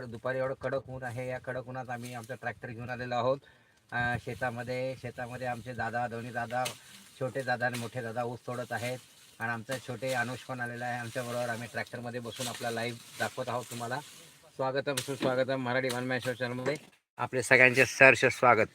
दुपारी एवढं कडक ऊन आहे. या कडक उन्हात आम्ही आमचा ट्रॅक्टर घेऊन आलेलो आहोत. शेतामध्ये शेतामध्ये आमचे दादा दोन्ही दादा छोटे दादा आणि मोठे दादा ऊस तोडत आहेत. आणि आमचा छोटे अनुष पण आलेला आहे. आमच्याबरोबर आम्ही ट्रॅक्टरमध्ये बसून आपला लाईव्ह दाखवत आहोत तुम्हाला. स्वागतम सुस्वागतम मराठी वन मॅशो चॅनलमध्ये आपले सगळ्यांचे सहर्ष स्वागत.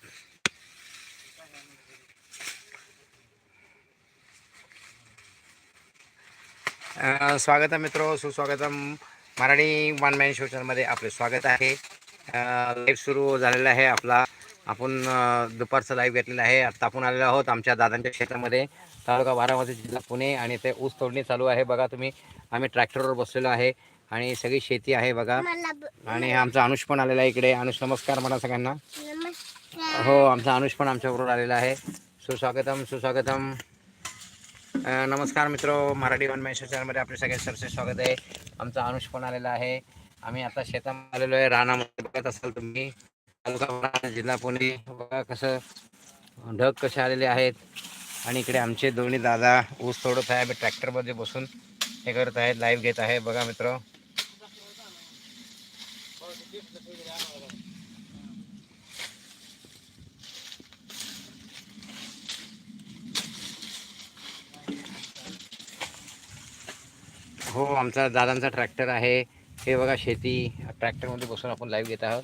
स्वागतम मित्रो सुस्वागतम. मराठी वन मॅन शो चॅनलमध्ये आपले स्वागत आहे. लाईव्ह सुरू झालेला आहे आपला. आपण दुपारचं लाईव्ह घेतलेलं आहे. आत्ता आपण आलेलो आहोत आमच्या दादांच्या शेतामध्ये तालुका बारामती जिल्हा पुणे आणि ते ऊस तोडणी चालू आहे. बघा तुम्ही आम्ही ट्रॅक्टरवर बसलेलो आहे आणि सगळी शेती आहे बघा. आणि आमचा अनुष पण आलेला आहे इकडे. अनुष नमस्कार म्हणा सगळ्यांना. हो आमचा अनुष पण आमच्याबरोबर आलेला आहे. सुस्वागतम सुस्वागतम. नमस्कार मित्र मराठी वन मॅशो चॅनलमध्ये आपले सगळे सरसे स्वागत आहे. आमचा अनुष पण आलेला आहे. आम्ही आता शेतामध्ये आलेलो आहे. रानामध्ये बघत असाल तुम्ही. तालुका जिल्हा पुणे बघा कसं ढग कसे आलेले आहेत. आणि इकडे आमचे दोन्ही दादा ऊस तोडत आहे. आम्ही ट्रॅक्टरमध्ये बसून हे करत आहेत. लाईव्ह घेत आहे. बघा मित्र. हो आमचा दादांचा ट्रॅक्टर आहे. हे बघा शेती ट्रॅक्टरमध्ये बसून आपण लाईव्ह घेत आहोत.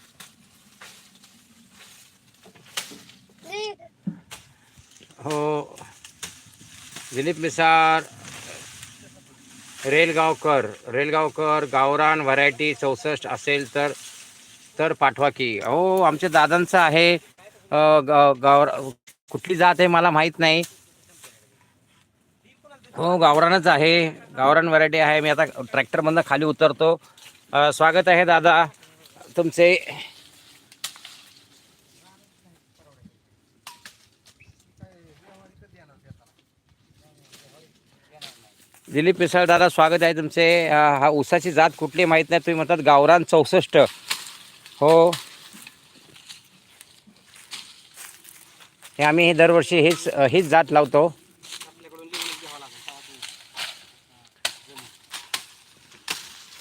हो दिलीप मिसार रेलगावकर रेलगावकर गावरान व्हरायटी चौसष्ट असेल तर तर पाठवा की. हो आमच्या दादांचं आहे. अ, गाव गावर कुठली जात आहे मला माहीत नाही. हो गावरानच आहे. गावरान व्हरायटी आहे. मी आता ट्रॅक्टरमधनं खाली उतरतो. स्वागत आहे दादा. तुमचे दिलीप मिसळ दादा स्वागत आहे तुमचे. हा ऊसाची जात कुठली माहीत नाही. तुम्ही म्हणतात गावरान चौसष्ट. हो. हे आम्ही हे दरवर्षी हेच हीच जात लावतो.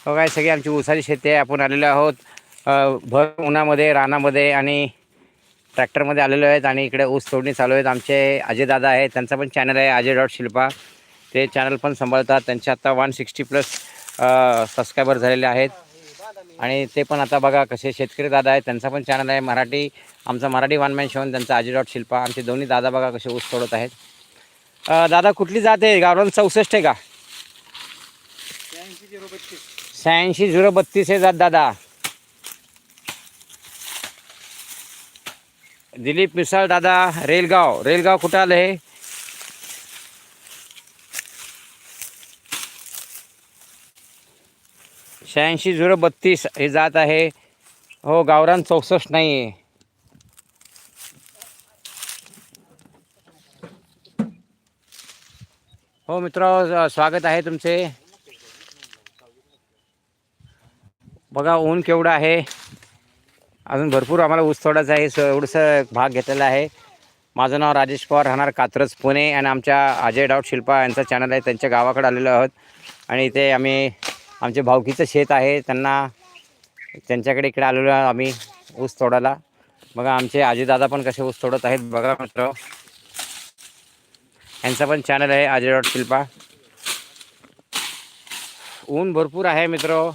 बघा काय सगळी आमची ऊसाची शेती आहे. आपण आलेलो आहोत भर उन्हामध्ये रानामध्ये आणि ट्रॅक्टरमध्ये आलेलो आहेत आणि इकडे ऊस तोडणी चालू आहेत. आमचे अजय दादा आहेत त्यांचा पण चॅनल आहे अजय डॉट शिल्पा. ते चॅनल पण सांभाळतात. त्यांचे आता वन सिक्स्टी प्लस सबस्क्रायबर झालेले आहेत. आणि ते पण आता बघा कसे शेतकरी दादा आहेत. त्यांचा पण चॅनल आहे मराठी आमचा मराठी वन मॅन शोन त्यांचा अजय डॉट शिल्पा. आमचे दोन्ही दादा बघा कसे ऊस तोडत आहेत. दादा कुठली जात आहे? गावरान चौसष्ट आहे का? शहाऐंशी झिरो बत्तीस आहे जात दादा. दिलीप मिसाळ दादा रेलगाव. रेलगाव कुठं आलं हे? शहाऐंशी झिरो बत्तीस हे जात आहे. हो गावरान चौसष्ट नाही आहे हो मित्र स्वागत आहे तुमचे. बघा ऊन केवढं आहे. अजून भरपूर आम्हाला ऊस तोडायचा आहे. सो एवढंसं भाग घेतलेला आहे. माझं नाव राजेश पवार राहणार कात्रज पुणे. आणि आमच्या अजय डाऊट शिल्पा यांचा चॅनल आहे. त्यांच्या गावाकडे आलेलो आहोत. आणि इथे आम्ही आमचे भावकीचं शेत आहे. त्यांना त्यांच्याकडे इकडे आलेलो आहोत आम्ही ऊस तोडायला. बघा आमचे आजीदादा पण कसे ऊस तोडत आहेत. बघा मित्र. यांचा पण चॅनल आहे अजय डॉट शिल्पा. ऊन भरपूर आहे मित्र.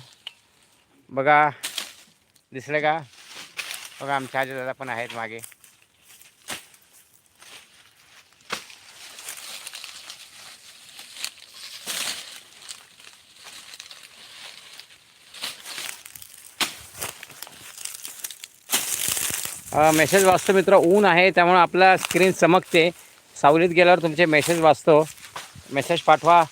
बघा दिसलं का? बघा आमच्या आजी दादा पण आहेत मागे. मेसेज वाचतो मित्र ऊन आहे त्यामुळं आपला स्क्रीन चमकते. सावलीत गेल्यावर तुमचे मेसेज वाचतो मेसेज पाठवा.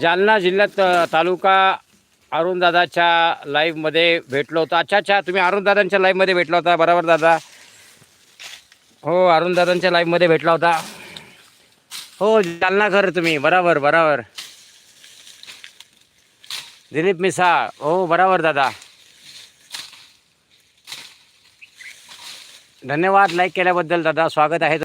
जालना जिल्ह्यात तालुका अरुणदादाच्या लाईव्हमध्ये भेटलो होतो. अच्छा अच्छा तुम्ही अरुणदादांच्या लाईव्हमध्ये भेटला होता. बरोबर दादा? हो अरुणदादांच्या लाईव्हमध्ये भेटला होता. हो जालना घर तुम्ही. बरोबर बरोबर. दिलीप मिसाळ हो बरोबर दादा. धन्यवाद. लाईक केल्याबद्दल दादा. स्वागत आहे